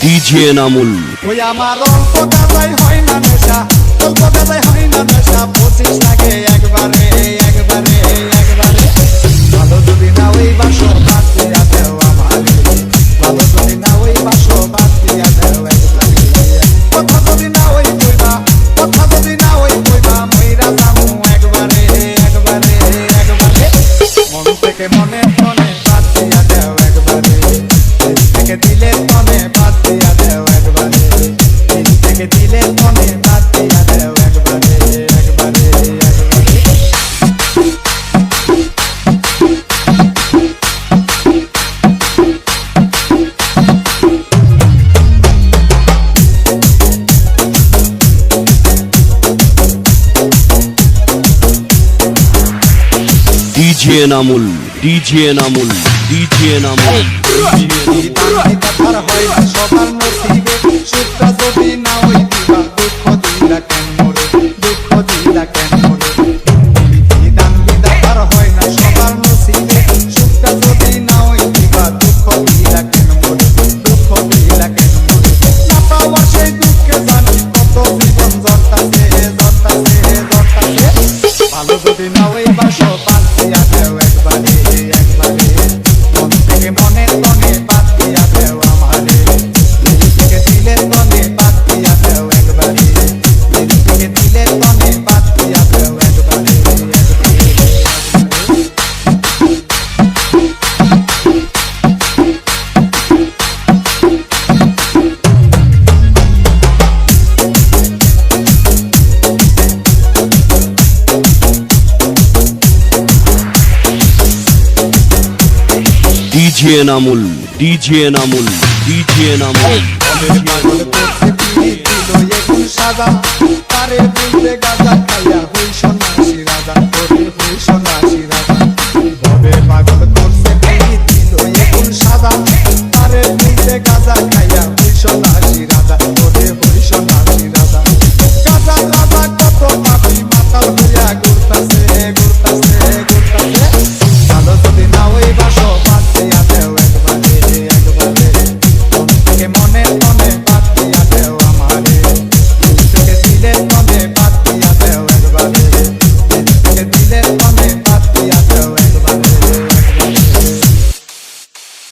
DJ Namul ওই আমার অল্প গাজাই হয় না নেশা অল্প গাজাই হয় না ডিজে নামুল ডিজে নামুল সবার নসিবে সুখটা যদি না হই দিবা DJ Enamul DJ Enamul DJ Enamul সাদা তারে বলতে গাজা খাইয়া হই সন্ন্যাসী রাজা করে হই সন্ন্যাসী রাজা ভবে পাগল করছে দিল এখন সাদা তারে বলতে গাজা খাইয়া হই সন্ন্যাসী রাজা করে